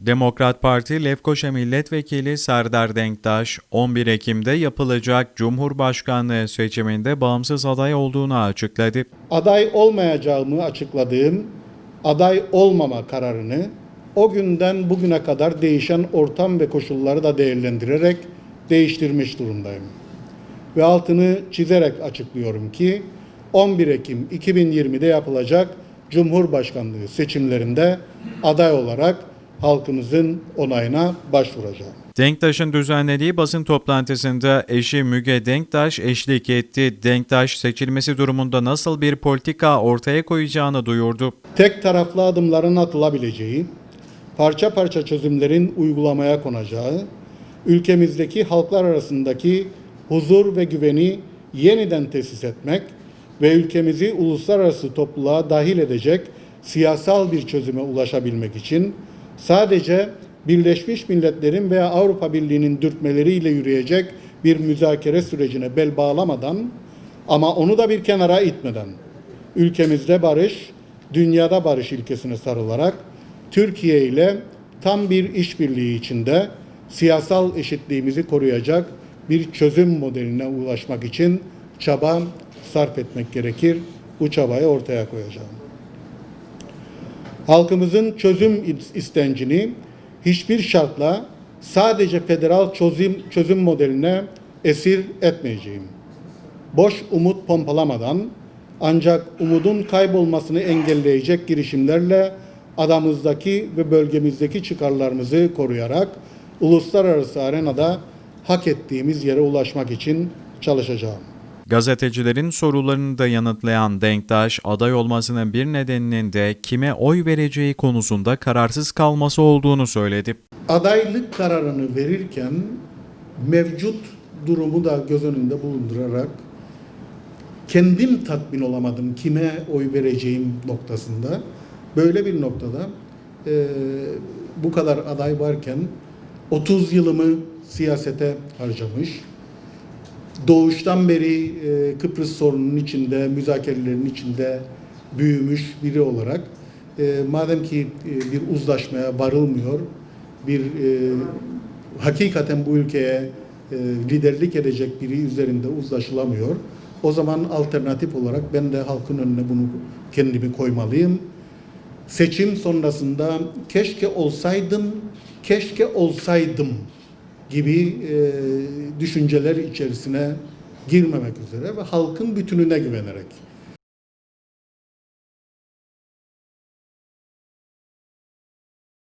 Demokrat Parti Lefkoşa Milletvekili Serdar Denktaş, 11 Ekim'de yapılacak Cumhurbaşkanlığı seçiminde bağımsız aday olduğunu açıkladı. aday olmayacağımı açıkladığım aday olmama kararını o günden bugüne kadar değişen ortam ve koşulları da değerlendirerek değiştirmiş durumdayım. Ve altını çizerek açıklıyorum ki 11 Ekim 2020'de yapılacak Cumhurbaşkanlığı seçimlerinde aday olarak halkımızın onayına başvuracağım. Denktaş'ın düzenlediği basın toplantısında eşi Müge Denktaş eşlik etti. Denktaş seçilmesi durumunda nasıl bir politika ortaya koyacağını duyurdu. tek taraflı adımların atılabileceği, parça parça çözümlerin uygulamaya konacağı, ülkemizdeki halklar arasındaki huzur ve güveni yeniden tesis etmek ve ülkemizi uluslararası topluluğa dahil edecek siyasal bir çözüme ulaşabilmek için sadece Birleşmiş Milletler'in veya Avrupa Birliği'nin dürtmeleriyle yürüyecek bir müzakere sürecine bel bağlamadan ama onu da bir kenara itmeden ülkemizde barış, dünyada barış ilkesine sarılarak Türkiye ile tam bir işbirliği içinde siyasal eşitliğimizi koruyacak bir çözüm modeline ulaşmak için çaba sarf etmek gerekir. Bu çabayı ortaya koyacağım. Halkımızın çözüm istencini hiçbir şartla sadece federal çözüm, çözüm modeline esir etmeyeceğim boş umut pompalamadan ancak umudun kaybolmasını engelleyecek girişimlerle adamızdaki ve bölgemizdeki çıkarlarımızı koruyarak uluslararası arenada hak ettiğimiz yere ulaşmak için çalışacağım. Gazetecilerin sorularını da yanıtlayan Denktaş, aday olmasının bir nedeninin de kime oy vereceği konusunda kararsız kalması olduğunu söyledi. Adaylık kararını verirken mevcut durumu da göz önünde bulundurarak kendim tatmin olamadım kime oy vereceğim noktasında. Böyle bir noktada e, bu kadar aday varken 30 yılımı siyasete harcamış. Doğuştan beri e, Kıbrıs sorununun içinde, müzakerelerin içinde büyümüş biri olarak e, madem ki e, bir uzlaşmaya varılmıyor, bir e, hakikaten bu ülkeye e, liderlik edecek biri üzerinde uzlaşılamıyor. O zaman alternatif olarak ben de halkın önüne bunu kendimi koymalıyım. Seçim sonrasında keşke olsaydım, keşke olsaydım gibi e, düşünceler içerisine girmemek üzere ve halkın bütününe güvenerek